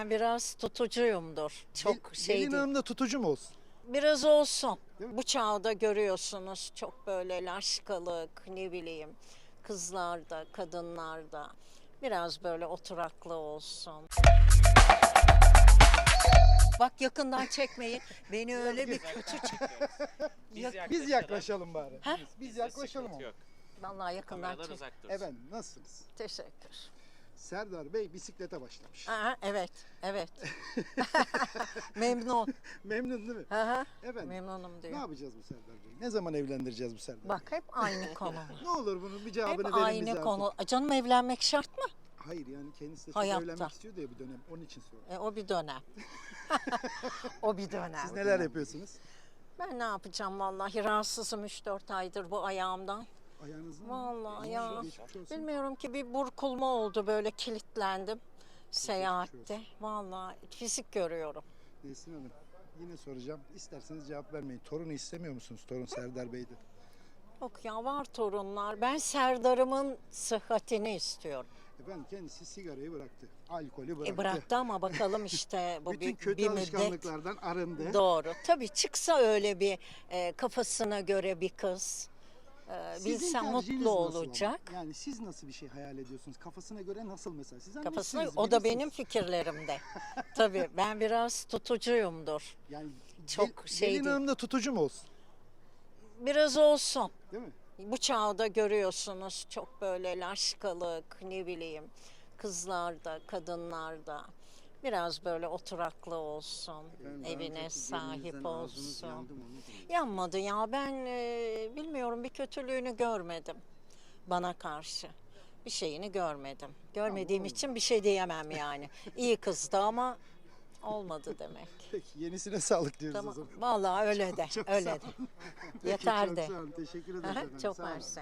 Ben biraz tutucuyumdur. Çok şey Gelin değil. hanım da tutucu mu olsun? Biraz olsun. Bu çağda görüyorsunuz çok böyle laşkalık ne bileyim kızlarda, kadınlarda biraz böyle oturaklı olsun. Bak yakından çekmeyin. Beni öyle bir kötü çek. Biz yaklaşalım bari. Ha? Biz yaklaşalım. Yok. Vallahi yakından Kameralar çek. uzak dursun. Efendim nasılsınız? Teşekkür. Serdar Bey bisiklete başlamış. Aha, evet, evet. Memnun. Memnun değil mi? Aha, Efendim memnunum ne diyor. yapacağız bu Serdar Bey? Ne zaman evlendireceğiz bu Serdar Bak hep aynı konu. Bey? Ne olur bunun bir cevabını hep verin bize aynı artık. konu. Canım evlenmek şart mı? Hayır yani kendisi de çok Hayatta. evlenmek istiyordu ya bir dönem. Onun için sordum. E, o bir dönem. o bir dönem. Siz neler yapıyorsunuz? Ben ne yapacağım vallahi rahatsızım 3-4 aydır bu ayağımdan. Ayağınızın Vallahi ya. Bilmiyorum ki bir burkulma oldu böyle kilitlendim seyahatte. Vallahi fizik görüyorum. Nesin Hanım yine soracağım. İsterseniz cevap vermeyin. Torunu istemiyor musunuz? Torun Serdar Bey'di. Yok ya var torunlar. Ben Serdar'ımın sıhhatini istiyorum. Efendim kendisi sigarayı bıraktı. Alkolü bıraktı. E bıraktı ama bakalım işte bu Bütün bir, kötü bir müddet. alışkanlıklardan arındı. Doğru. Tabii çıksa öyle bir e, kafasına göre bir kız. E, bilsem mutlu nasıl ama? olacak. Yani siz nasıl bir şey hayal ediyorsunuz? Kafasına göre nasıl mesela? Siz Kafasına o da benim fikirlerimde. Tabii ben biraz tutucuyumdur. Yani Çok şey Gelin hanım da tutucu mu olsun? Biraz olsun. Değil mi? Bu çağda görüyorsunuz çok böyle laşkalık ne bileyim kızlarda, kadınlarda biraz böyle oturaklı olsun, daha evine sahip olsun. yandı mı. Yanmadı ya ben e, bilmiyorum bir kötülüğünü görmedim bana karşı. Bir şeyini görmedim. Görmediğim oldu. için bir şey diyemem yani. İyi kızdı ama olmadı demek. Peki yenisine sağlık diyoruz o Tamam. zaman. Vallahi öyle de. çok öyle sağ de. Peki, Yeter çok de. sağ olun. Teşekkür ederiz Aha, efendim. Çok Sağ olun. mersi.